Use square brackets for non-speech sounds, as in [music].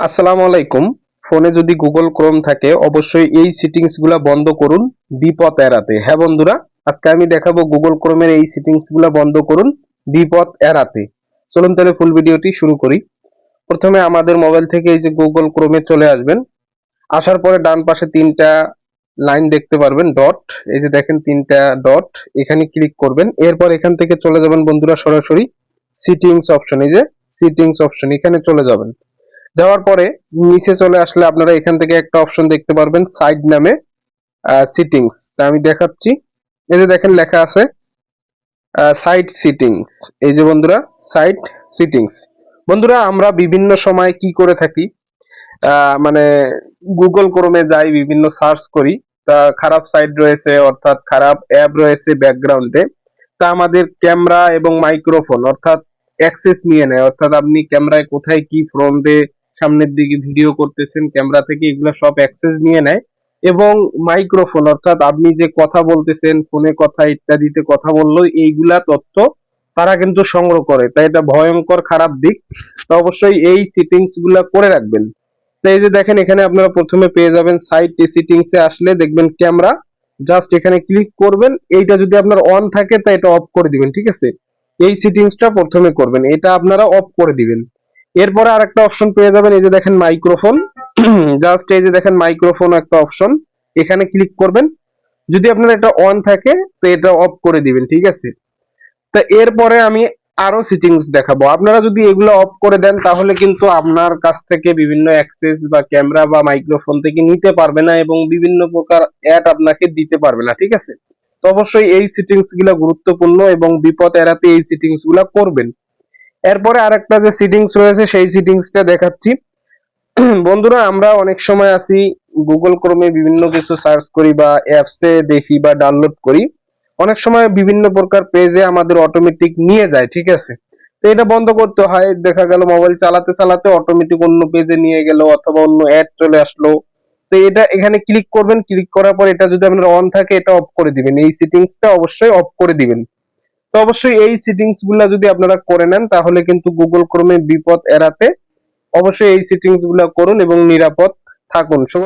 আসসালামু আলাইকুম। ফোনে যদি গুগল ক্রোম থাকে, অবশ্যই এই সেটিংসগুলা বন্ধ করুন। বিপদ এড়াতে। হ্যাঁ বন্ধুরা, আজকে আমি দেখাবো গুগল ক্রোমের এই সেটিংসগুলা বন্ধ করুন, বিপদ এড়াতে। চলুন তাহলে ফুল ভিডিওটি শুরু করি। প্রথমে আমাদের মোবাইল থেকে এই যে গুগল ক্রোমে চলে আসবেন। আসার পরে ডান পাশে তিনটা লাইন দেখতে পারবেন, ডট। এই যে দেখেন তিনটা ডট, এখানে ক্লিক করবেন। এরপর এখান থেকে চলে যাবেন বন্ধুরা সরাসরি সিটিংস অপশন। এই যে সিটিংস অপশন, এখানে চলে যাবেন। যাওয়ার পরে নিচে চলে আসলে আপনারা এখান থেকে একটা অপশন দেখতে পারবেন সাইড নামে সিটিংস আমি দেখাচ্ছি। এই যে দেখেন লেখা আছে সাইড সিটিংস এই যে বন্ধুরা সাইড সিটিংস বন্ধুরা, আমরা বিভিন্ন সময় কি করে থাকি মানে গুগল ক্রোমে যাই, বিভিন্ন সার্চ করি, তা খারাপ সাইট রয়েছে, অর্থাৎ খারাপ অ্যাপ রয়েছে ব্যাকগ্রাউন্ডে তা আমাদের ক্যামেরা এবং মাইক্রোফোন অর্থাৎ অ্যাক্সেস নিয়ে নেয়। অর্থাৎ আপনি ক্যামেরায় কোথায় কি ফ্রন্টে সামনের দিকে ভিডিও করতেছেন ক্যামেরা থেকে এগুলো সব অ্যাক্সেস নিয়ে নেয় এবং মাইক্রোফোন অর্থাৎ আপনি যে কথা বলতেছেন ফোনে কথা ইত্যাদিতে কথা বলল এইগুলা তথ্য তারা কিন্তু সংগ্রহ করে। তাই এটা ভয়ঙ্কর খারাপ দিক। তো অবশ্যই এই সেটিংসগুলা করে রাখবেন। তো এই যে দেখেন, এখানে আপনারা প্রথমে পেয়ে যাবেন সাইট সেটিংস এ আসলে দেখবেন ক্যামেরা জাস্ট এখানে ক্লিক করবেন। এইটা যদি আপনার অন থাকে তা এটা অফ করে দিবেন, ঠিক আছে? এই সেটিংসটা প্রথমে করবেন। এটা আপনারা অফ করে দিবেন। এরপরে আরেকটা অপশন পেয়ে যাবেন, এই যে দেখেন মাইক্রোফোন জাস্ট [clears throat] এই যে দেখেন মাইক্রোফোন একটা অপশন এখানে ক্লিক করবেন। যদি আপনার এটা অন থাকে, তো এটা অফ করে দিবেন, ঠিক আছে? তা এরপরে আমি আরও সেটিংস দেখাবো। আপনারা যদি এগুলো অফ করে দেন, তাহলে কিন্তু আপনার কাছ থেকে বিভিন্ন অ্যাক্সেস বা ক্যামেরা বা মাইক্রোফোন থেকে নিতে পারবে না এবং বিভিন্ন প্রকার অ্যাড আপনাকে দিতে পারবে না, ঠিক আছে? তো অবশ্যই এই সেটিংসগুলো গুরুত্বপূর্ণ এবং বিপদ এড়াতে এই সেটিংসগুলো করবেন। এরপরে আরেকটা যে সেটিংস রয়েছে, সেই সেটিংসটা দেখাচ্ছি। [clears throat] বন্ধুরা, আমরা অনেক সময় আছি গুগল ক্রোমে বিভিন্ন কিছু সার্চ করি বা অ্যাপসে দেখি বা ডাউনলোড করি। অনেক সময় বিভিন্ন প্রকার পেজে আমাদের অটোমেটিক নিয়ে যায়, ঠিক আছে? তো এটা বন্ধ করতে হয়, দেখা গেল মোবাইল চালাতে চালাতে অটোমেটিক অন্য পেজে নিয়ে গেল অথবা অন্য অ্যাড চলে আসলো। তো এটা এখানে ক্লিক করবেন ক্লিক করার পর এটা যদি আপনার অন থাকে, এটা অফ করে দিবেন। এই সেটিংসটা অবশ্যই অফ করে দিবেন। তো অবশ্যই এই সেটিংসগুলা যদি আপনারা করে নেন, তাহলে কিন্তু গুগল ক্রোমে বিপদ এড়াতে অবশ্যই এই সেটিংসগুলা করুন এবং নিরাপদ থাকুন।